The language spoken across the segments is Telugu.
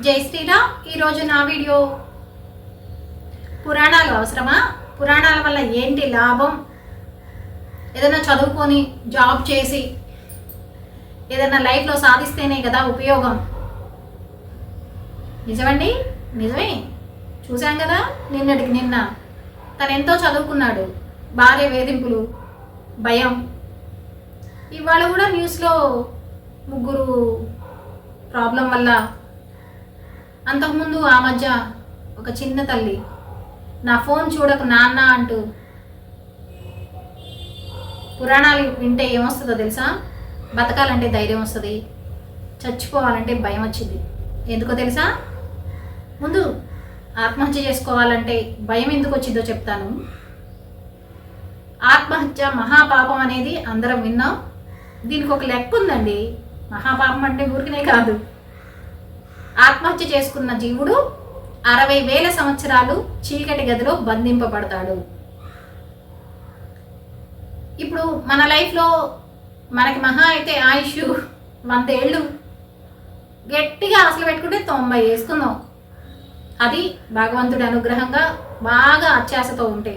జై శ్రీరామ్. ఈరోజు నా వీడియో పురాణాలు అవసరమా? పురాణాల వల్ల ఏంటి లాభం? ఏదైనా చదువుకొని జాబ్ చేసి ఏదైనా లైఫ్లో సాధిస్తేనే కదా ఉపయోగం. నిజమండి? నిజమే. చూసాం కదా? నిన్నటికి నిన్న. తను ఎంతో చదువుకున్నాడు. భార్య వేధింపులు భయం. ఇవాళ కూడా న్యూస్లో ముగ్గురు ప్రాబ్లం వల్ల అంతకుముందు ఆ మధ్య ఒక చిన్న తల్లి. నా ఫోన్ చూడకు నాన్న అంటూ పురాణాలు వింటే ఏమొస్తుందో తెలుసా? బతకాలంటే ధైర్యం వస్తుంది. చచ్చిపోవాలంటే భయం వచ్చింది. ఎందుకో తెలుసా? ముందు ఆత్మహత్య చేసుకోవాలంటే భయం ఎందుకు వచ్చిందో చెప్తాను. ఆత్మహత్య మహాపాపం అనేది అందరం విన్నాం. దీనికి ఒక లెక్క ఉందండి. మహాపాపం అంటే ఊరికనే కాదు. ఆత్మహత్య చేసుకున్న జీవుడు అరవై వేల సంవత్సరాలు చీకటి గదిలో బంధింపబడతాడు. ఇప్పుడు మన లైఫ్లో మనకి మహా అయితే ఆయుష్ వంద ఏళ్ళు గట్టిగా ఆశలు పెట్టుకుంటే తొంభై వేసుకుందాం. అది భగవంతుడి అనుగ్రహంగా బాగా అత్యాశతో ఉంటే.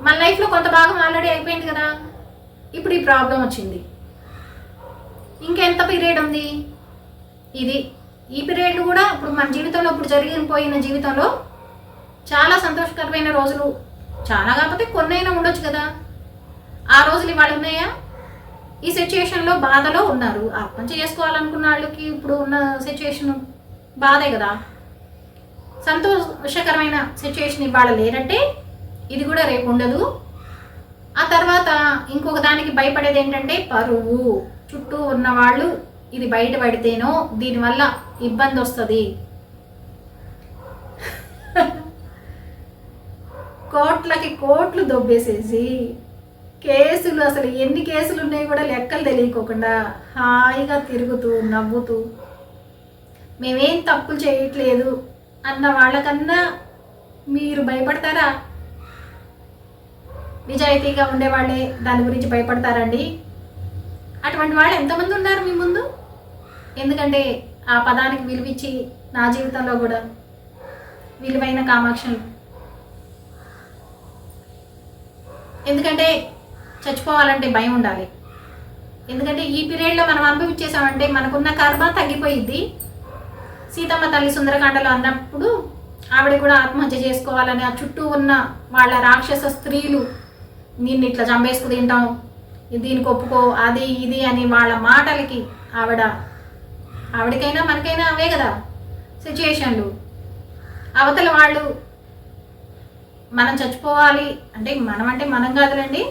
మన లైఫ్లో కొంత భాగం ఆల్రెడీ అయిపోయింది కదా. ఇప్పుడు ఈ ప్రాబ్లం వచ్చింది. ఇంకెంత పీరియడ్ ఉంది? ఇది ఈ పీరియడ్ కూడా ఇప్పుడు మన జీవితంలో ఇప్పుడు జరిగిపోయిన జీవితంలో చాలా సంతోషకరమైన రోజులు చాలా కాకపోతే కొన్నైనా ఉండొచ్చు కదా. ఆ రోజులు ఇవాళ ఉన్నాయా? ఈ సిచ్యుయేషన్లో బాధలో ఉన్నారు. ఆత్మహత్య చేసుకోవాలనుకున్న వాళ్ళకి ఇప్పుడు ఉన్న సిచ్యుయేషన్ బాధే కదా. సంతోషకరమైన సిచ్యుయేషన్ ఇవాళ లేదంటే ఇది కూడా రేపు ఉండదు. ఆ తర్వాత ఇంకొక దానికి భయపడేది ఏంటంటే పరువు. చుట్టూ ఉన్న వాళ్ళు ఇది బయట పడితేనో దీనివల్ల ఇబ్బంది వస్తుంది. కోట్లకి కోట్లు దొబ్బేసేసి కేసులు అసలు ఎన్ని కేసులు ఉన్నాయి కూడా లెక్కలు తెలియకోకుండా హాయిగా తిరుగుతూ నవ్వుతూ మేమేం తప్పులు చేయట్లేదు అన్న వాళ్ళకన్నా మీరు భయపడతారా? నిజాయితీగా ఉండేవాళ్ళే దాని గురించి భయపడతారండి. అటువంటి వాళ్ళు ఎంతమంది ఉన్నారు మీ ముందు? ఎందుకంటే ఆ పదానికి విలువిచ్చి నా జీవితంలో కూడా విలువైన కామాక్షలు. ఎందుకంటే చచ్చిపోవాలంటే భయం ఉండాలి. ఎందుకంటే ఈ పీరియడ్లో మనం అనుభవించేసామంటే మనకున్న కర్మ తగ్గిపోయిద్ది. సీతమ్మ తల్లి సుందరకాండలో అన్నప్పుడు ఆవిడ కూడా ఆత్మహత్య చేసుకోవాలని ఆ చుట్టూ ఉన్న వాళ్ళ రాక్షస స్త్రీలు నిన్ను ఇట్లా చంపేసుకు తింటాం దీనికి ఒప్పుకో అది ఇది అని వాళ్ళ మాటలకి ఆవిడ ఆవిడకైనా మనకైనా అవే కదా సిచ్యుయేషన్లు. అవతల వాళ్ళు మనం చచ్చిపోవాలి అంటే మనం అంటే మనం కాదులండి.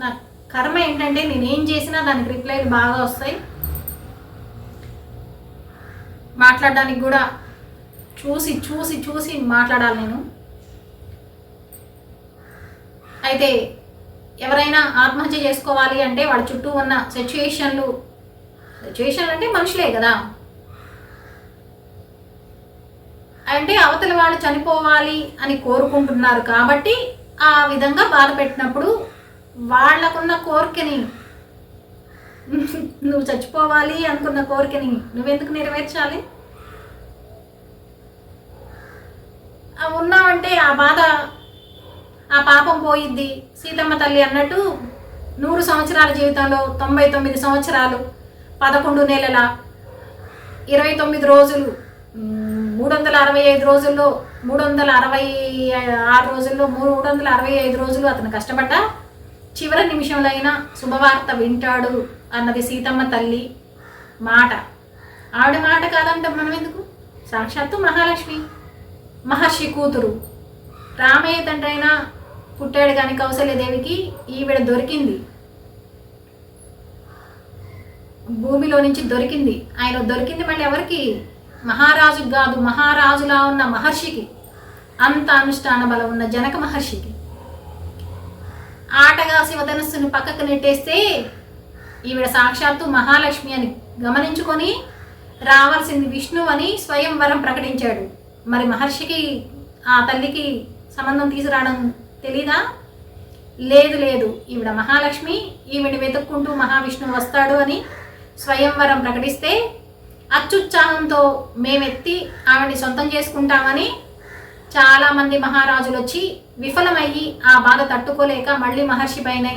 నా కర్మ ఏంటంటే నేనేం చేసినా దానికి రిప్లైలు బాగా వస్తాయి. మాట్లాడడానికి కూడా చూసి చూసి చూసి మాట్లాడాలి నేను. అయితే ఎవరైనా ఆత్మహత్య చేసుకోవాలి అంటే వాళ్ళ చుట్టూ ఉన్న సిచ్యుయేషన్లు సిచ్యుయేషన్లు అంటే మనుషులే కదా. అంటే అవతల వాళ్ళు చనిపోవాలి అని కోరుకుంటున్నారు కాబట్టి ఆ విధంగా బాధ పెట్టినప్పుడు వాళ్ళకున్న కోరికని నువ్వు చచ్చిపోవాలి అనుకున్న కోరికని నువ్వెందుకు నెరవేర్చాలి? ఉన్నావంటే ఆ బాధ ఆ పాపం పోయిద్ది. సీతమ్మ తల్లి అన్నట్టు నూరు సంవత్సరాల జీవితంలో తొంభై తొమ్మిది సంవత్సరాలు పదకొండు నెలల ఇరవై తొమ్మిది రోజులు మూడు వందల అరవై ఐదు రోజుల్లో మూడు వందల అరవై ఆరు రోజుల్లో మూడు వందల అరవై ఐదు రోజులు అతను కష్టపడ్డ. చివరి నిమిషంలో అయినా శుభవార్త వింటాడు అన్నది సీతమ్మ తల్లి మాట. ఆవిడ మాట కాదంటే మనం ఎందుకు? సాక్షాత్తు మహాలక్ష్మి మహర్షి కూతురు. రామయ్య తండ్రి అయినా పుట్టాడు కానీ కౌశల్యదేవికి ఈవిడ దొరికింది. భూమిలో నుంచి దొరికింది. ఆయన దొరికింది మళ్ళీ ఎవరికి? మహారాజుకి కాదు మహారాజులా ఉన్న మహర్షికి. అంత అనుష్ఠాన బలం ఉన్న జనక మహర్షికి. ఆటగా శివధనస్సును పక్కకు నెట్టేస్తే ఈవిడ సాక్షాత్తు మహాలక్ష్మి అని గమనించుకొని రావాల్సింది విష్ణు అని స్వయంవరం ప్రకటించాడు. మరి మహర్షికి ఆ తల్లికి సంబంధం తీసుకురావడం తెలీదా? లేదు లేదు. ఈవిడ మహాలక్ష్మి ఈవిడ వెతుక్కుంటూ మహావిష్ణువు వస్తాడు అని స్వయంవరం ప్రకటిస్తే అత్యుత్సాహంతో మేమెత్తి ఆవిడని సొంతం చేసుకుంటామని చాలామంది మహారాజులు వచ్చి విఫలమయ్యి ఆ బాధ తట్టుకోలేక మళ్ళీ మహర్షి పైన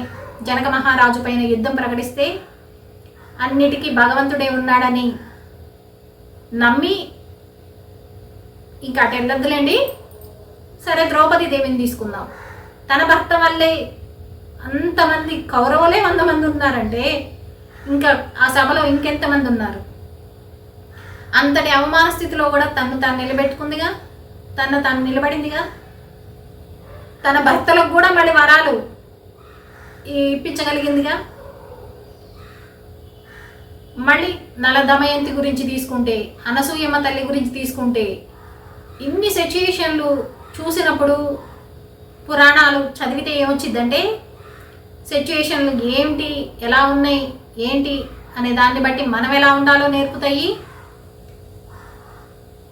జనక మహారాజు పైన యుద్ధం ప్రకటిస్తే అన్నిటికీ భగవంతుడే ఉన్నాడని నమ్మి ఇంకా అటు వెళ్ళొద్దులేండి. సరే ద్రౌపది దేవిని తీసుకుందాం. తన భర్త వల్లే అంతమంది కౌరవులే వంద మంది ఉన్నారంటే ఇంకా ఆ సభలో ఇంకెంతమంది ఉన్నారు? అంతటి అవమాన స్థితిలో కూడా తను తాను నిలబెట్టుకుందిగా? తను తాను నిలబడిందిగా? తన భర్తలకు కూడా మళ్ళీ వరాలు ఇప్పించగలిగిందిగా? మళ్ళీ నల దమయంతి గురించి తీసుకుంటే అనసూయమ్మ తల్లి గురించి తీసుకుంటే ఇన్ని సిచ్యుయేషన్లు చూసినప్పుడు పురాణాలు చదివితే ఏమొచ్చిందంటే సిచ్యుయేషన్లు ఏంటి ఎలా ఉన్నాయి ఏంటి అనే దాన్ని బట్టి మనం ఎలా ఉండాలో నేర్పుతాయి?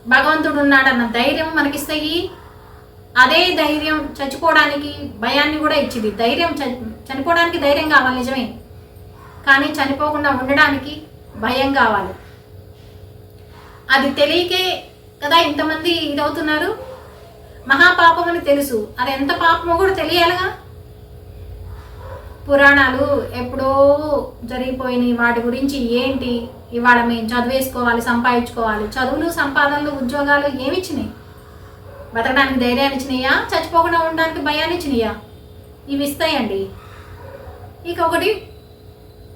భగవంతుడు ఉన్నాడన్న ధైర్యం మనకిస్తాయి. అదే ధైర్యం చచ్చిపోవడానికి భయాన్ని కూడా ఇచ్చింది. ధైర్యం చనిపోవడానికి ధైర్యం కావాలి నిజమే. కానీ చనిపోకుండా ఉండడానికి భయం కావాలి. అది తెలియకే కదా ఇంతమంది ఇదవుతున్నారు? మహాపాపం అని తెలుసు. అది ఎంత పాపమో కూడా తెలియాలిగా. పురాణాలు ఎప్పుడో జరిగిపోయినాయి. వాటి గురించి ఏంటి? ఇవాళ మేము చదివేసుకోవాలి సంపాదించుకోవాలి. చదువులు సంపాదనలు ఉద్యోగాలు ఏమి ఇచ్చినాయి బతకడానికి ధైర్యాన్ని ఇచ్చినాయా? చచ్చిపోకుండా ఉండడానికి భయాన్ని ఇచ్చినాయా? ఇవి ఇస్తాయండి. ఇక ఒకటి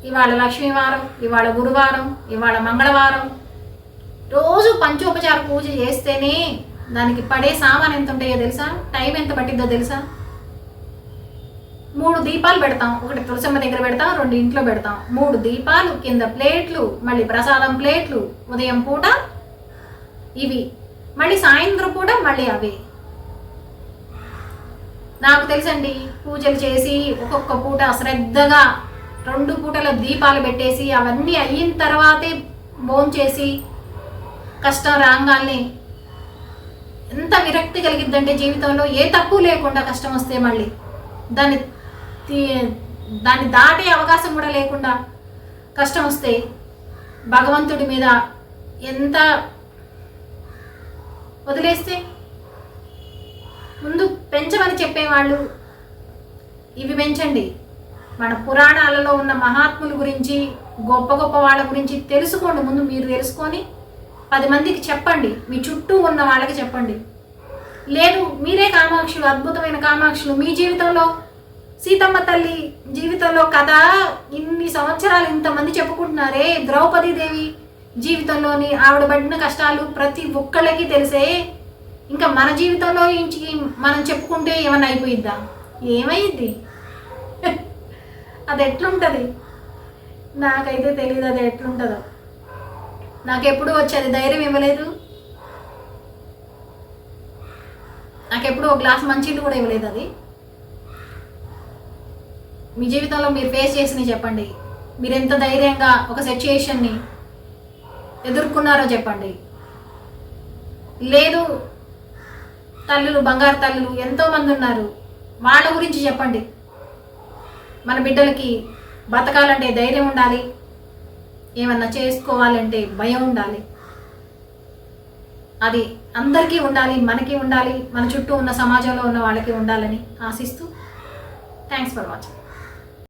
ఇవాళ లక్ష్మీవారం ఇవాళ గురువారం ఇవాళ మంగళవారం. రోజు పంచోపచార పూజ చేస్తేనే దానికి పడే సామాన్ ఎంత ఉంటాయో తెలుసా? టైం ఎంత పట్టిద్దో తెలుసా? మూడు దీపాలు పెడతాం. ఒకటి తులసమ్మ దగ్గర పెడతాం రెండు ఇంట్లో పెడతాం. మూడు దీపాలు కింద ప్లేట్లు మళ్ళీ ప్రసాదం ప్లేట్లు ఉదయం పూట ఇవి. మళ్ళీ సాయంత్రం పూట మళ్ళీ అవి. నాకు తెలుసండి పూజలు చేసి ఒక్కొక్క పూట శ్రద్ధగా రెండు పూటల దీపాలు పెట్టేసి అవన్నీ అయిన తర్వాతే భోంచేసి కష్టం రాగాల్ని ఎంత విరక్తి కలిగిద్దంటే జీవితంలో ఏ తప్పు లేకుండా కష్టం వస్తే మళ్ళీ దాన్ని దాన్ని దాటే అవకాశం కూడా లేకుండా కష్టం వస్తే భగవంతుడి మీద ఎంత వదిలేస్తే ముందు పెంచమని చెప్పేవాళ్ళు ఇవి పెంచండి. మన పురాణాలలో ఉన్న మహాత్ముల గురించి గొప్ప గొప్ప వాళ్ళ గురించి తెలుసుకోండి. ముందు మీరు తెలుసుకొని పది మందికి చెప్పండి. మీ చుట్టూ ఉన్న వాళ్ళకి చెప్పండి. లేదు మీరే కామాక్షులు అద్భుతమైన కామాక్షులు మీ జీవితంలో సీతమ్మ తల్లి జీవితంలో కథ ఇన్ని సంవత్సరాలు ఇంతమంది చెప్పుకుంటున్నారే? ద్రౌపది దేవి జీవితంలోని ఆవిడ పడిన కష్టాలు ప్రతి ఒక్కళ్ళకి తెలిసే ఇంకా మన జీవితంలో ఇంచి మనం చెప్పుకుంటే ఏమన్నా అయిపోయిద్దా? ఏమైంది? అది ఎట్లుంటుంది? నాకైతే తెలియదు అది ఎట్లుంటుందో. నాకెప్పుడు వచ్చేది? ధైర్యం ఇవ్వలేదు. నాకెప్పుడు ఒక గ్లాస్ మంచినీళ్ళు కూడా ఇవ్వలేదు అది. మీ జీవితంలో మీరు ఫేస్ చేసినవి చెప్పండి. మీరు ఎంత ధైర్యంగా ఒక సిచ్యుయేషన్ని ఎదుర్కొన్నారో చెప్పండి. లేదు తల్లులు బంగారు తల్లులు ఎంతోమంది ఉన్నారు. వాళ్ళ గురించి చెప్పండి. మన బిడ్డలకి బతకాలంటే ధైర్యం ఉండాలి. ఏమన్నా చేసుకోవాలంటే భయం ఉండాలి. అది అందరికీ ఉండాలి మనకి ఉండాలి మన చుట్టూ ఉన్న సమాజంలో ఉన్న వాళ్ళకి ఉండాలని ఆశిస్తూ థ్యాంక్స్ ఫర్ వాచింగ్